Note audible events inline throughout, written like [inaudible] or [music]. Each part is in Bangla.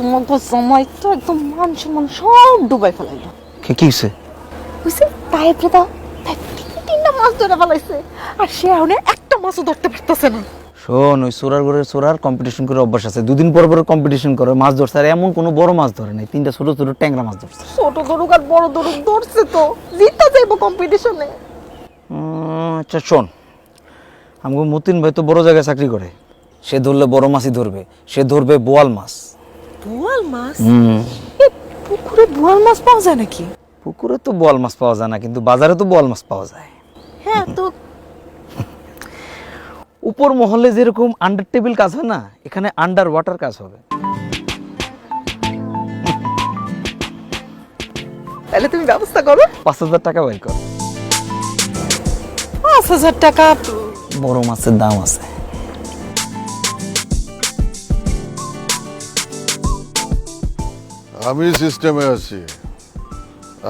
তোমাকে জামাই তো একদম মান সম্মান সব ডুবাই ফেলাইলো। কি কি হইছে? বুঝছে তাই দাও তাই তিন তিনটা মাছ ধরে ফেলাইছে। আর সে এখন একটা মাছও ধরতে পারতেছে না। শোন ওই সোরার ঘরের সোরার কম্পিটিশন করে অভ্যাস আছে। দুদিন পর পর কম্পিটিশন করে মাছ ধরছে। আর এমন কোনো বড় মাছ ধরে নাই। তিনটা ছোট ছোট ট্যাংরা মাছ ধরছে। ছোট ধরুক আর বড় ধরুক ধরছে তো। জিততে যাইবো কম্পিটিশনে আচ্ছা শোন। আমাকে মতিন ভাই তো বড় জায়গায় চাকরি করে। সে ধরলে বড় মাছই ধরবে। সে ধরবে বোয়াল মাছ। বোয়াল মাছ? পুকুরে বোয়াল মাছ পাওয়া যায় নাকি? পুকুরে তো বোয়াল মাছ পাওয়া যায় না কিন্তু বাজারে তো বোয়াল মাছ পাওয়া যায়। হ্যাঁ তো উপর মহলে যেরকম আন্ডার টেবিল কাজ হয় না এখানে আন্ডার ওয়াটার কাজ হবে। তাহলে তুমি ব্যবস্থা করো। পাঁচ হাজার টাকা বাইর কর। পাঁচ হাজার টাকা। বড় মাছের দাম আছে। আমি সিস্টেমে আছি।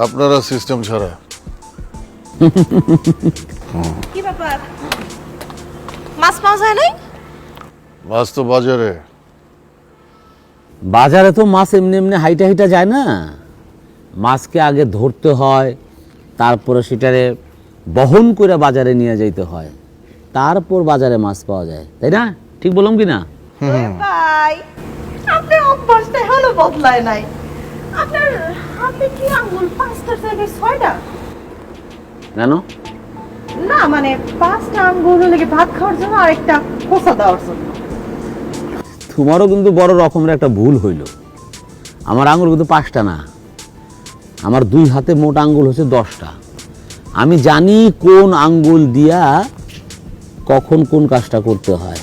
আপনারা সিস্টেম ছাড়া। কি ব্যাপার? মাছ পাওয়া যায় নাই? মাছ তো বাজারে। বাজারে তো মাছ এমনি এমনি হাইটা হাইটা যায় না। মাছকে আগে ধরতে হয় তারপরে সেটারে বহন করে বাজারে নিয়ে যাইতে হয়। তারপর বাজারে মাছ পাওয়া যায় তাই না? ঠিক বললাম কি না? ভাই আপনার অভ্যাসটা হলো বদলায় নাই। আপনার হাতে কি আঙ্গুল পাঁচটার জায়গায় ছয়টা কেন? না মানে পাঁচটা আঙ্গুল হলে ভাত খাওয়ার জন্য আর একটা খোসা দেওয়ার জন্য? তোমারও কিন্তু বড় রকমের একটা ভুল হইল। আমার আঙ্গুল কিন্তু পাঁচটা না। আমার দুই হাতে মোট আঙ্গুল হচ্ছে দশটা। আমি জানি কোন আঙ্গুল দিয়া কখন কোন কাজটা করতে হয়।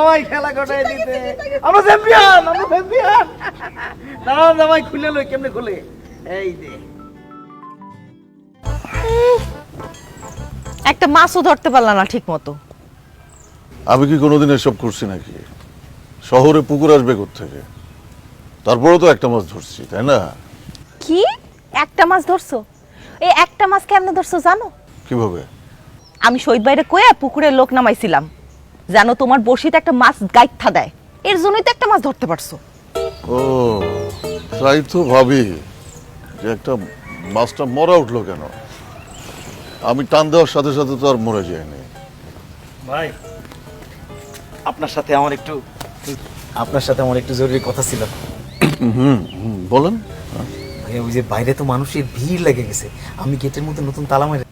জামাই খেলা গোটাই দিতে। আমরা চ্যাম্পিয়ন আমরা চ্যাম্পিয়ন দাঁড়াও জামাই খুলে লই কেমনে খুলে? এই দে একটা মাছও ধরতে পারলাম না ঠিক মতো আমি কি কোনোদিন এসব করছি নাকি? শহরে পুকুর আসবে থেকে তারপরেও তো একটা মাছ ধরছি তাই না? কি? একটা মাছ ধরছো? এই একটা মাছ কেমনে ধরছো জানো? কীভাবে? আমি শহীদ বাইরে কয়ে পুকুরে লোক নামাইছিলাম। জানো তোমার বসিতে একটা মাছ গাইথা দেয়। এর জন্যই তো একটা মাছ ধরতে পারছ। ও তাই তো ভাবি যে একটা মাছটা মরা উঠল কেন? আমি টান দেওয়ার সাথে সাথে তো আর মরে যায়নি। ভাই আপনার সাথে আমার একটু আপনার সাথে আমার একটু জরুরি কথা ছিল। হুম বলেন। ভাই ওই যে বাইরে তো মানুষের ভিড় লেগে গেছে। আমি গেটের মধ্যে নতুন তালা মেরে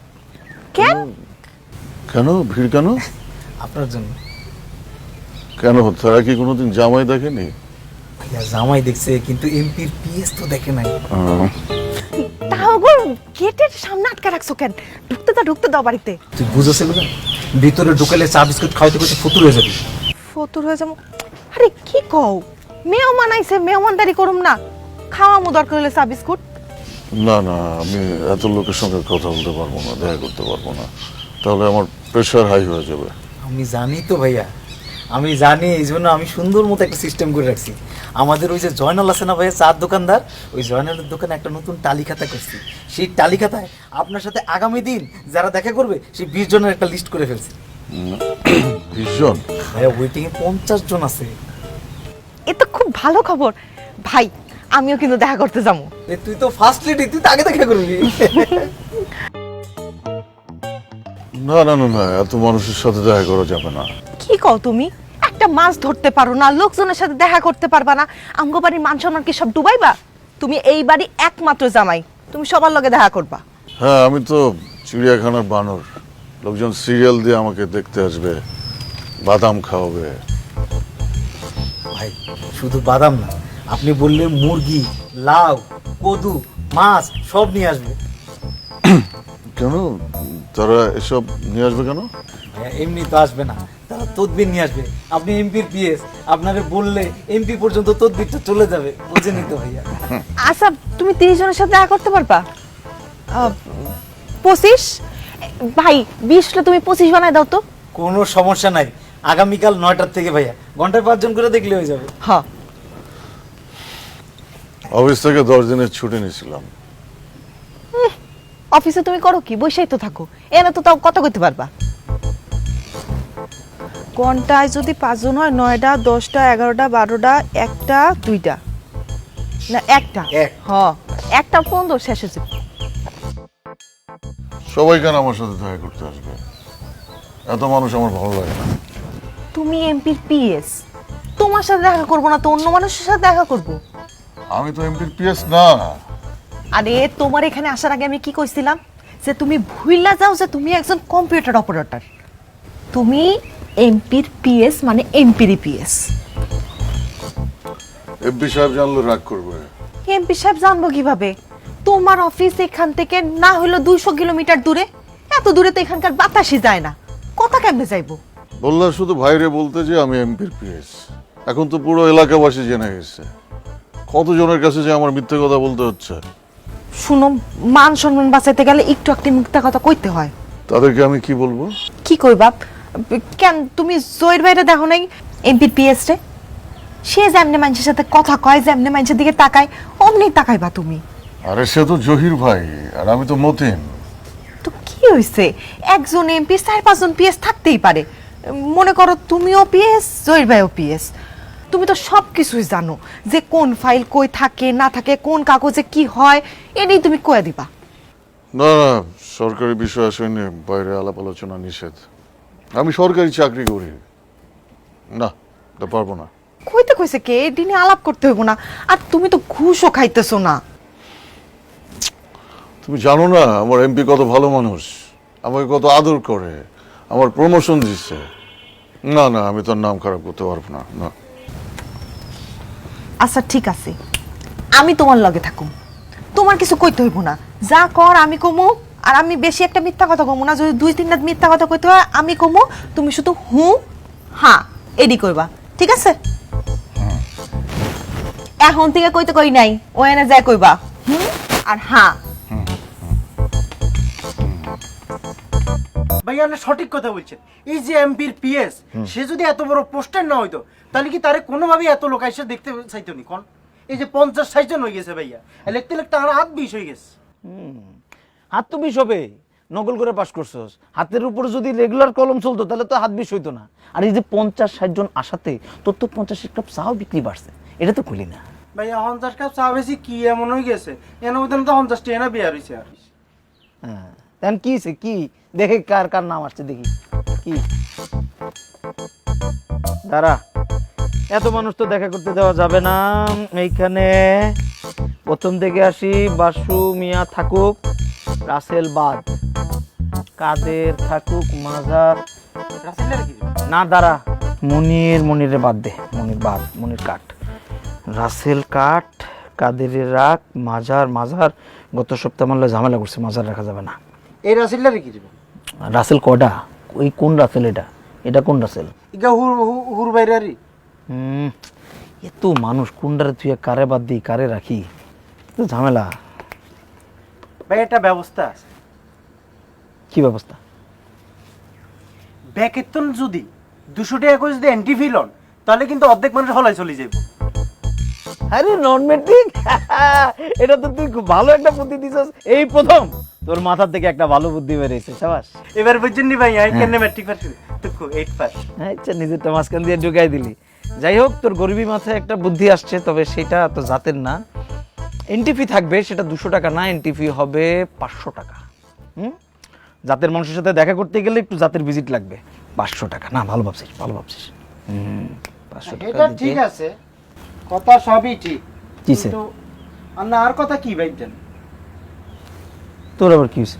কেন? কেন? ভিড় কেন? আপনার জন্য। কেন তারা কি কোনোদিন জামাই দেখেনি? ভাইয়া জামাই দেখছে কিন্তু এমপির পিএস তো দেখে নাই। তাও গো গেটের সামনে আটকে রাখছো কেন? ঢুকতে দাও ঢুকতে দাও বাড়িতে। তুই বুঝেছিল না? ভিতরে ঢুকালে চা বিস্কুট খাওয়াইতে খাওয়াইতে ফতুর হয়ে যাবি। ফতুর হয়ে যাব? আরে কি কও? মেহমান আইছে মেহমানদারি করুম না। খাওয়া মু দরকার হলে চা বিস্কুট। না না আমি এত লোকের সঙ্গে কথা বলতে পারব না দেখা করতে পারব না। তাহলে আমার প্রেশার হাই হয়ে যাবে। আমি জানি তো ভাইয়া আমি জানি এই জন্য আমি সুন্দর মতো একটা সিস্টেম করে রাখছি। আমাদের ওই যে জয়নাল আছে না ভাইয়া চার দোকানদার ওই জয়নালের দোকানে একটা নতুন তালিকাতা করছি। সেই তালিকাতায় আপনার সাথে আগামী দিন যারা দেখা করবে সেই বিশ জনের একটা লিস্ট করে ফেলছি। [coughs] ভীষণ ভাইয়া ওয়েটিং এ পঞ্চাশ জন আছে। এ তো খুব ভালো খবর। ভাই আমিও কিন্তু দেখা করতে যাব। এ তুই তো ফার্স্ট লেডি তুই তো আগে দেখা করবি। না না না না এত মানুষের সাথে দেখা করা যাবে না। কি কও তুমি? একটা মাছ ধরতে পারো না লোকজনের সাথে দেখা করতে পারবা না। আমগো বাড়ির মান সম্মান কি সব ডুবাইবা? তুমি এই বাড়ি একমাত্র জামাই তুমি সবার লগে দেখা করবা। হ্যাঁ আমি তো চিড়িয়াখানার বানর। লোকজন সিরিয়াল দিয়ে আমাকে দেখতে আসবে বাদাম খাওয়াবে। ভাই শুধু বাদাম না আপনি বললে মুরগি লাউ কদু মাছ সব নিয়ে আসবে। কেন? তারা এসব নিয়ে আসবে কেন? এমনি তো আসবে না। তদবির নিয়ে আসবে। আপনি এমপির পিএস আপনাকে বললে এমপি পর্যন্ত তদবিরটা চলে যাবে। বুঝে নিতে ভাইয়া আচ্ছা তুমি তিরিশ জনের সাথে দেখা করতে পারবা? পঁচিশ? ভাই বিশটা তুমি পঁচিশ বানায় দাও তো। কোনো সমস্যা নাই। আগামীকাল নয়টার থেকে ভাইয়া। ঘন্টায় পাঁচজন করে দেখলে হয়ে যাবে। হ। অফিস থেকে দশ দিনের ছুটি নিয়েছিলাম। অফিসে তুমি করো কি? বসেই তো থাকো। এনে তো তাও কত করতে পারবা? ঘন্টায় যদি পাঁচজন হয় নয়টা দশটা এগারোটা বারোটা একটা দুইটা। না একটা। এক। হ একটা পর্যন্ত শেষ হয়েছে। সবাই কেন আমার সাথে দেখা করতে আসবে। এত মানুষ আমার ভালো লাগে না। তুমি এমপির পিএস। তোমার সাথে দেখা করব না তো অন্য মানুষের সাথে দেখা করব। আমি তো এমপির পিএস না। আরে তোমার এখানে আসার আগে আমি কি কইছিলাম? যে তুমি ভুইলা যাও যে তুমি একজন কম্পিউটার অপারেটর। তুমি এমপির পিএস মানে এমপির পিএস। এমপি সাহেব জানলে রাগ করবে। এমপি সাহেব জানব কীভাবে? তোমার অফিস এখান থেকে না হলো দুইশো কিলোমিটার দূরে। এত দূরে তো এখানকার বাতাসই যায় না। কথা কেমনে যাইবো? বললা শুধু ভাইরে বলতে যে আমি এমপির পিএস। এখন তো পুরো এলাকাবাসী জেনে গেছে। কতজনের কাছে যে আমার মিথ্যে কথা বলতে হচ্ছে? শুনো মান সম্মান বাঁচাইতে গেলে একটু একটি মিথ্যা কথা কইতে হয়। তাদেরকে আমি কি বলব? কি কই বাপ? কেন তুমি জয়ের বাইরে দেখো নাই এমপির পিএস রে? সে যেমনে মানুষের সাথে কথা কয় যেমনে মানুষের দিকে তাকায় অমনি তাকাইবা তুমি। আরে সে তো জহির ভাই আর আমি তো মতিন। তো কি হয়েছে একজন এমপি চার পাঁচজন পিএস থাকতেই পারে। মনে করো তুমিও পিএস জহির ভাইও পিএস তুমি তো সব কিছুই জানো যে কোন ফাইল কই থাকে না থাকে কোন কাগজে কি হয় এনেই তুমি কয়ে দিবা। না না সরকারি বিষয় আসেনি বাইরে আলাপ আলোচনা নিষেধ। আমি সরকারি চাকরি করি। না তা পারব না। কইতে কইছে কে? দিনে আলাপ করতে হইব না। আর তুমি তো ঘুষও খাইতেছো না। তুমি জানো না আমার এমপি কত ভালো মানুষ। আমাকে কত আদর করে। আমার প্রমোশন দিচ্ছে না না আমি তোর নাম খারাপ করতে পারব না না। আচ্ছা ঠিক আছে। আমি তোমার লগে থাকুম। তোমার কিছু কইতে হইব না। যা কর আমি কমু। আর আমি বেশি একটা মিথ্যা কথা কমু না যদি দুই তিন তিনটা মিথ্যা কথা কইতে হয় আমি কমু তুমি শুধু হু হ্যাঁ এডি করবা ঠিক আছে? এখন থেকে কইতে কই নাই ও এনে যায় কইবা হুম আর হ্যাঁ ভাইয়া আপনি সঠিক কথা বলছেন। এই যে এমপির পিএস সে যদি এত বড় পোস্টার না হইতো তাহলে কি তারে কোনোভাবেই এত লোক এসে দেখতে চাইতো নি কোন? এই যে পঞ্চাশ ষাট জন হয়ে গেছে ভাইয়া লিখতে লিখতে আর হাত বিষ হয়ে গেছে। হাত তো বিষ হবে নকল করে পাশ করছস। হাতের উপরে যদি রেগুলার কলম চলতো তাহলে তো হাত বিষ হইতো না। আর এই যে পঞ্চাশ ষাট জন আসাতে তোর তো পঞ্চাশ কাপ চাও বিক্রি বাড়ছে। এটা তো খুলি না। ভাইয়া পঞ্চাশ কাপ চা বেশি কি এমন হয়ে গেছে? এর মধ্যে তো পঞ্চাশ হয়েছে আর। হ্যাঁ। তেন কি? কি? দেখে কার কার নাম আসছে দেখি। কি? দাঁড়া। এত মানুষ তো দেখা করতে দেওয়া যাবে না। এইখানে প্রথম থেকে আসি বাসু মিয়া থাকুক। রাসেল বাদ। কাদের থাকুক মাজার। না দাঁড়া। মনির মনিরে বাদ দে। মনির বাদ মনির কাঠ। রাসেল কাঠ কাদেরের রাখ মাজার মাজার। গত সপ্তাহ মানলে ঝামেলা করছে মাজার রাখা যাবে না। এই দিবেন রাসেল কটা ওই কোন রাসেল এটা? এটা কোন রাসেল? ইগা হুর বাইরারি। হুম এত মানুষ কোনটারে তুই কারে বাদ দিই কারে রাখি? তো ঝামেলা। ভাই ব্যবস্থা আছে। কি ব্যবস্থা? ব্যাকেতন যদি দুশো টাকা করে যদি এন্ট্রি ফি লন তাহলে কিন্তু অর্ধেক মানুষ হলাই চলে যাইব। আরে নন মেট্রিক [laughs] এটা তো তুই খুব ভালো একটা বুদ্ধি দিছস। এই প্রথম। তোর মাথার থেকে একটা ভালো বুদ্ধি বেরিয়েছে সাবাস। এবার বুঝছেন ভাই আমি কেন ম্যাট্রিক পাস টুকু এইট পাস আচ্ছা নিজেরটা মাঝখান দিয়ে ঢুকাই দিলি। যাই হোক তোর গরিবী মাথায় একটা বুদ্ধি আসছে তবে সেটা তো জাতের না। এনটিপি থাকবে সেটা দুশো টাকা না এনটিপি হবে পাঁচশো টাকা। হুম? জাতের মানুষের সাথে দেখা করতে গেলে একটু জাতের ভিজিট লাগবে। পাঁচশো টাকা। না ভালো ভাবছিস ভালো ভাবছিস। হুম পাঁচশো টাকা ঠিক আছে কথা সবই ঠিক? কিন্তু আর না আর কথা কি ভাইতেন তোর আবার কি হয়েছে?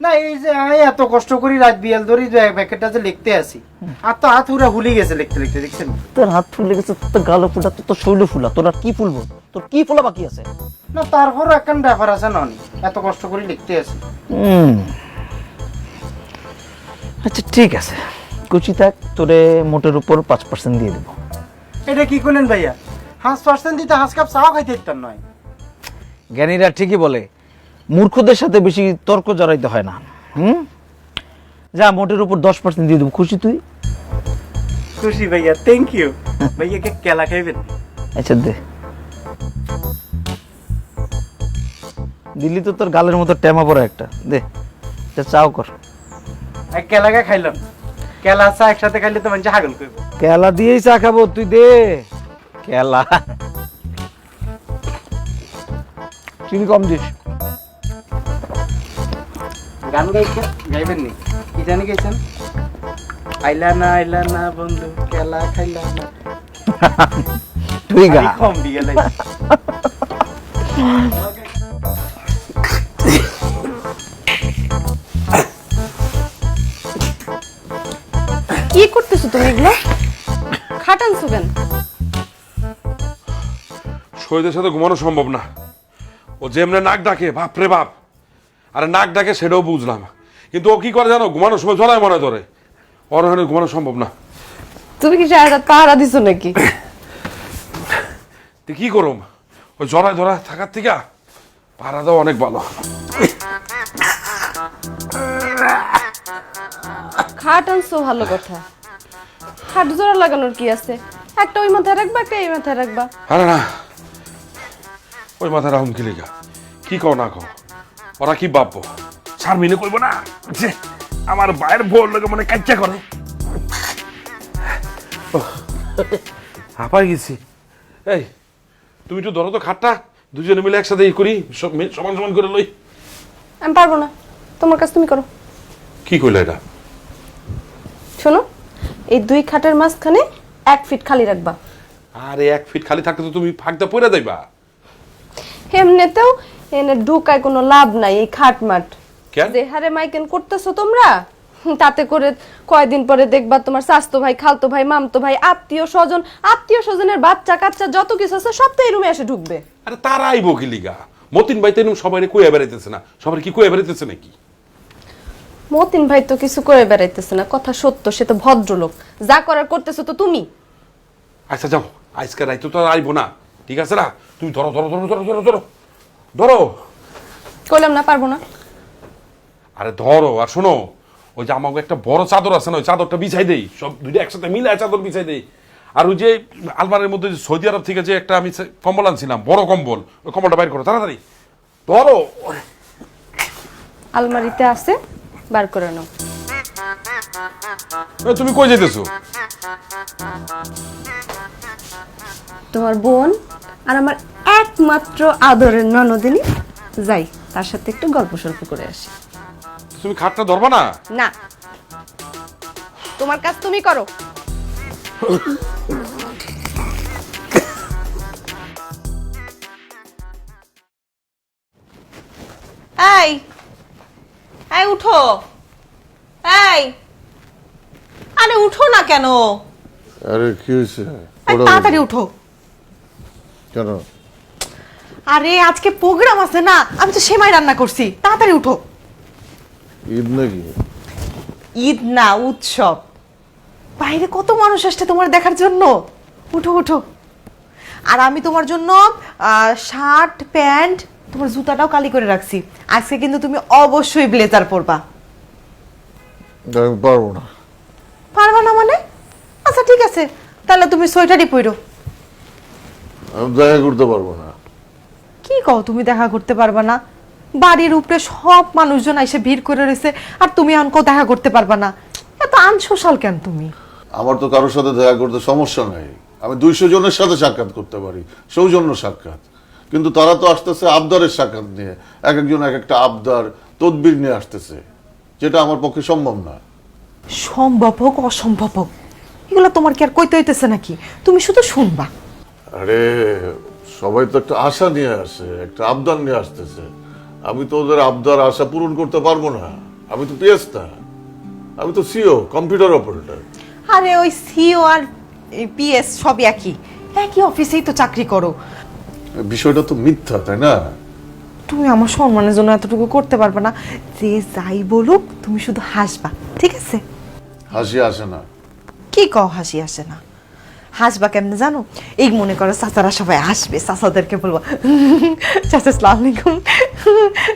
না এই যে আমি এত কষ্ট করি রাত বিয়াল ধরি যে প্যাকেটটা যে লিখতে আসি আর তো হাত পুরা হুলি গেছে লিখতে লিখতে দেখছেন? তোর হাত ফুলে গেছে তোর গালো ফুলা তোর তো শৈল ফুলা তোর আর কি ফুলবো? তোর কি ফুলা বাকি আছে? না একখান ব্যাপার আছে। এত কষ্ট করে লিখতে হুম। আচ্ছা ঠিক আছে। কুচি থাক তোরে মোটের উপর পাঁচ পার্সেন্ট দিয়ে দেবো। এটা কি করলেন ভাইয়া? হাঁস পার্সেন্ট দিতে হাঁস কাপ চাও খাইতে নয়? জ্ঞানীরা ঠিকই বলে মূর্খদের সাথে বেশি তর্ক জড়াইতে হয় না। হুম? যা মোটের উপর দশ পার্সেন্ট দিয়ে দেবো। খুশি তুই? খুশি ভাইয়া থ্যাংক ইউ ভাইয়াকে কেলা খাইবেন। আচ্ছা দে। দিল্লি তো তোর গালের মতো টেমা পড়া একটা। দে এটা চাও কর। এক কেলাকে খাইলাম। কেলা চা একসাথে খাইলে তো মানুষ হাগল করবে কেলা দিয়েই চা খাব তুই দে। কেলা। চিনি কম দিস। গান গাইছে গাইবেন নি? কি জানি গাইছেন? আইলা না আইলা না বন্ধু কেলা খাইলা না। [laughs] দিয়ে কি করতেছো তুমি এগুলো? খাটানছো কেন? শহীদের সাথে ঘুমানো সম্ভব না। ও যেমনে নাক ডাকে বাপ রে বাপ। আরে নাক ডাকে সেটাও বুঝলাম। কিন্তু ও কি করে জানো ঘুমানোর সময় জড়ায় মনে ধরে ওর ঘুমানো সম্ভব না। তুমি কি সারা রাত পাহারা দিছো নাকি? তুই কি করুম? ওই জড়ায় ধরা থাকার থেকে পাড়া দাও অনেক ভালো। খাট আনছো ভালো কথা। খাট জোড়া লাগানোর কি আছে? একটা ওই মাথায় রাখবা একটা এই মাথায় রাখবা। আরে না ওই মাথায় রাহুম কিলিকা কি কও না কও? ওরা কি ভাববো? শারমিনে কইব না? যে আমার বাইরের বোর লোকে মানে কাচ্চা করে। হাঁপাই গেছি। এই তুমি একটু ধরো তো খাটটা দুজনে মিলে একসাথে ই করি সব সমান সমান করে লই। আমি পারব না তোমার কাছে তুমি করো। কি কইলা এটা? শোনো এই দুই খাটের মাঝখানে এক ফিট খালি রাখবা। আরে এক ফিট খালি থাকতে তো তুমি ফাঁকটা পড়ে যাইবা এমনিতেও এনে ঢুকায় কোনো লাভ নাই এই খাট মাঠ। কেন? যে হারে মাইকেন করতেছো তোমরা তাতে করে কয়দিন পরে দেখবা তোমার স্বাস্থ্য ভাই খালতো ভাই মামতো ভাই আত্মীয় স্বজন আত্মীয় স্বজনের বাচ্চা কাচ্চা যত কিছু আছে সব তো এই রুমে এসে ঢুকবে। আরে তারা আইবো কি লিগা। মতিন ভাই তো এরকম সবাই কইয়া বেড়াইতেছে না। সবার কি কইয়া বেড়াইতেছে নাকি? মতিন ভাই তো কিছু করে বেড়াইতেছে না কথা সত্য সে তো ভদ্রলোক। যা করার করতেছো তো তুমি। আচ্ছা যাও। আজকে রাইতে তো আর আইবো না। ঠিক আছে না? তুমি ধরো ধরো ধরো ধরো ধরো ধরো। ধরো। কইলাম না পারব না। আরে ধরো আর শোনো ওই যে আমাকে একটা বড় চাদর আছে না ওই চাদরটা বিছাই দেই। সব দুইটা একসাথে মিলে চাদর বিছাই দেই। আর ওই যে আলমারির মধ্যে যে সৌদি আরব থেকে যে একটা আমি কম্বল আনছিলাম বড় কম্বল ওই কম্বলটা বাইর করো তাড়াতাড়ি। ধরো। আলমারিতে আছে বার করে নাও। তুমি কই যেতেছো তোমার বোন আর আমার একমাত্র আদরের ননদিনী যাই তার সাথে একটু গল্প সল্প করে আসি। তুমি খাটটা ধরবা না? না। তোমার কাজ তুমি করো। এই এই উঠো। এই আরে উঠো না কেন? আরে কি হয়েছে? এই, তাড়াতাড়ি উঠো। কেন? আরে আজকে প্রোগ্রাম আছে না আমি তো সেমাই রান্না করছি। তাড়াতাড়ি উঠো। ঈদ নাকি? ঈদ না উৎসব। বাইরে কত মানুষ আসছে তোমার দেখার জন্য? উঠো উঠো। আর আমি তোমার জন্য শার্ট প্যান্ট তোমার জুতাটাও কালি করে রাখছি। আজকে কিন্তু তুমি অবশ্যই ব্লেজার পরবা। আমি পারব না। পারবা না মানে? আচ্ছা ঠিক আছে। তাহলে তুমি সোয়েটারই পরো। আমি দেখা করতে পারব না। কি কও তুমি দেখা করতে পারবা না? বাড়ির উপরে সব মানুষজন এসে ভিড় করে রয়েছে। আর তুমি অঙ্ক দেখা করতে পারবা না। এত আনসোশাল কেন তুমি? আমার তো কারোর সাথে দেখা করতে সমস্যা নাই। আমি দুইশো জনের সাথে সাক্ষাৎ করতে পারি। সৌজন্য সাক্ষাৎ। কিন্তু তারা তো আসতেছে আবদারের সাক্ষাৎ নিয়ে। এক একজন এক একটা আবদার তদবির নিয়ে আসতেছে। যেটা আমার পক্ষে সম্ভব না। সম্ভব হোক অসম্ভব হোক। এগুলো তোমার কি আর কইতে হইতেছে নাকি? তুমি শুধু শুনবা। আরে সবাই তো একটা আশা নিয়ে আসে একটা আবদার নিয়ে আসতেছে। আমি তো ওদের আবদার আশা পূরণ করতে পারব না। আমি তো পিএস না আমি তো সিও কম্পিউটার অপারেটর আরে ওই সিও আর পিএস সব একই। একই অফিসেই তো চাকরি করো। বিষয়টা তো মিথ্যা তাই না? তুমি আমার সম্মানের জন্য এতটুকু করতে পারবে না। যে যাই বলুক তুমি শুধু হাসবা ঠিক আছে? হাসি আসে না। কি কও হাসি আসে না? হাসবা কেমনে জানো? এই মনে করো চাচারা সবাই আসবে চাচাদেরকে বলব, চাচা, সালাম আলাইকুম।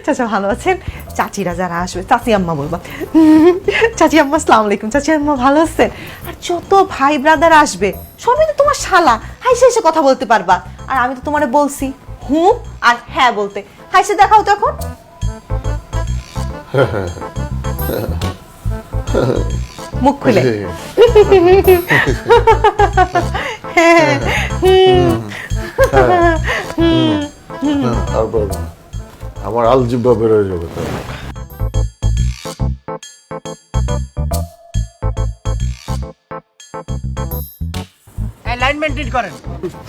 চাচা ভালো আছেন? চাচিরা যারা আসবে চাচি আম্মা বলব, চাচি আম্মা, সালাম আলাইকুম। চাচি আম্মা ভালো আছেন? আর যত ভাই ব্রাদার আসবে, সবই তো তোমার শালা। হাইসে এসে কথা বলতে পারবা। আর আমি তো তোমারে বলছি, হুঁ আর হ্যাঁ বলতে। হাইসে দেখাও তো এখন। [laughs] মুখ খুলে। হ্যাঁ। আমার আলজিব্বা বেরোয় যাবে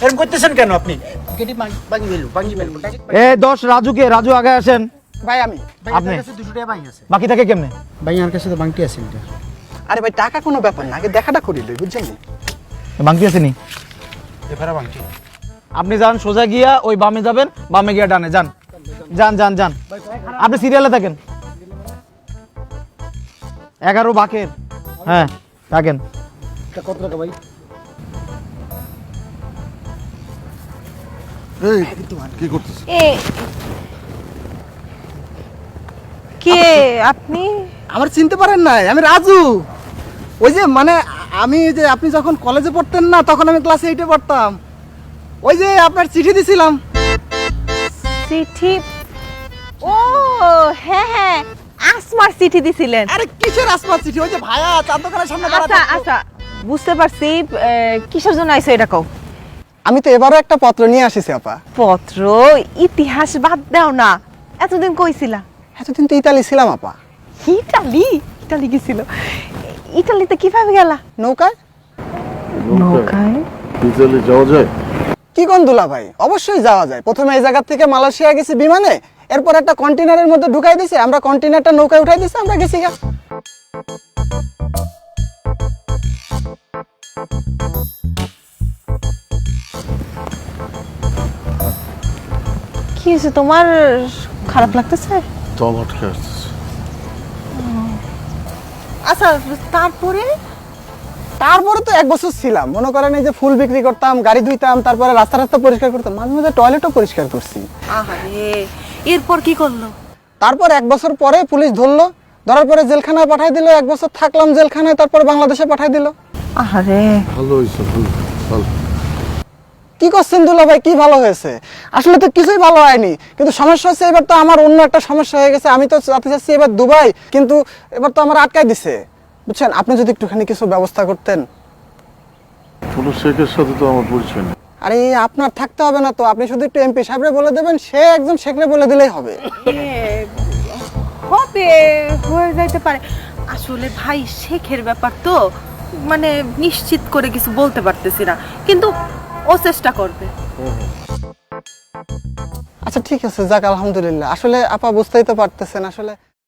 এরকম করতেছেন কেন আপনি? এ দশ রাজুকে রাজু আগে আসেন। ভাই আমি। আপনি? কাছে দুশো টাকা বাঙ্গি আছে। বাকি থাকে কেমনে? ভাই আমার কাছে তো বাঙ্গি আছে। এটা আরে ভাই টাকা কোনো ব্যাপার না আগে দেখাটা করি লই বুঝছেন নি? বাকি আছে নি? এবারে বাঙ্গি আপনি যান সোজা গিয়া ওই বামে যাবেন বামে গিয়া ডানে যান। যান যান যান। আপনি সিরিয়ালে থাকেন? এগারো বাকের। হ্যাঁ থাকেন। কত টাকা ভাই? এই কি করতেছে? কে আপনি? আমার চিনতে পারেন নাই আমি রাজু। ওই যে মানে আমি যে আপনি যখন কলেজে পড়তেন না তখন আমি ক্লাস এইটে পড়তাম। ওই যে আপনার চিঠি দিছিলাম। চিঠি? ও হ্যাঁ হ্যাঁ আসমার চিঠি দিছিলেন। আরে কিসের আসমার চিঠি? ওই যে ভায়া চার দোকানের সামনে আচ্ছা আচ্ছা বুঝতে পারছি কিসের জন্য আইছো এটা কও? আমি তো এবারও একটা পত্র নিয়ে আসিছি আপা। পত্র? ইতিহাস বাদ দাও না। এতদিন কইছিলা। এতদিন তো ইতালি ছিলাম আপা। ইটালি ইতালি গেছিল। ইটালিতে কীভাবে গেলা? নৌকায়? নৌকায়? ইতালি যাওয়া যায়? কি কোন দুলা ভাই? অবশ্যই যাওয়া যায়। প্রথমে এই জায়গা থেকে মালয়েশিয়া গেছি বিমানে এরপর একটা কন্টেনারের মধ্যে ঢুকাই দিছে আমরা কন্টেনারটা নৌকায় উঠাই দিছি আমরা গেছি গা। কি হয়েছে? তোমার খারাপ লাগতেছে? আসতেছে আচ্ছা তারপরে? তারপরে তো এক বছর ছিলাম। মনে করেন এই যে ফুল বিক্রি করতাম গাড়ি ধুইতাম তারপরে রাস্তা রাস্তা পরিষ্কার করতাম মাঝে মাঝে টয়লেটও পরিষ্কার করছি। আহারে এরপর কি করল? তারপর এক বছর পরে পুলিশ ধরলো ধরার পরে জেলখানায় পাঠাই দিল এক বছর থাকলাম জেলখানায় তারপর বাংলাদেশে পাঠাই দিল। আহারে। ভালো হয়েছে ভালো ভালো। কি করছেন দুলা ভাই? কি ভালো হয়েছে? আসলে তো কিছুই ভালো হয়নি। কিন্তু সমস্যা হচ্ছে এবার তো আমার অন্য একটা সমস্যা হয়ে গেছে। আমি তো যেতে চাচ্ছি এবার দুবাই কিন্তু এবার তো আমার আটকাই দিছে। বুঝছেন? আপনি যদি একটুখানি কিছু ব্যবস্থা করতেন। কোনো শেখের সাথে তো আমার পরিচয় নেই। আরে আপনার থাকতে হবে না তো। আপনি শুধু একটু এমপি সাহেবরে বলে দেবেন সে একদম শেখরে বলে দিলেই হবে। হবে হয়ে যাইতে পারে। আসলে ভাই শেখের ব্যাপার তো মানে নিশ্চিত করে কিছু বলতে পারতেছি না। কিন্তু ও চেষ্টা করবে। আচ্ছা ঠিক আছে যাক আলহামদুলিল্লাহ। আসলে আপা বুঝতেই তো পারতেছেন আসলে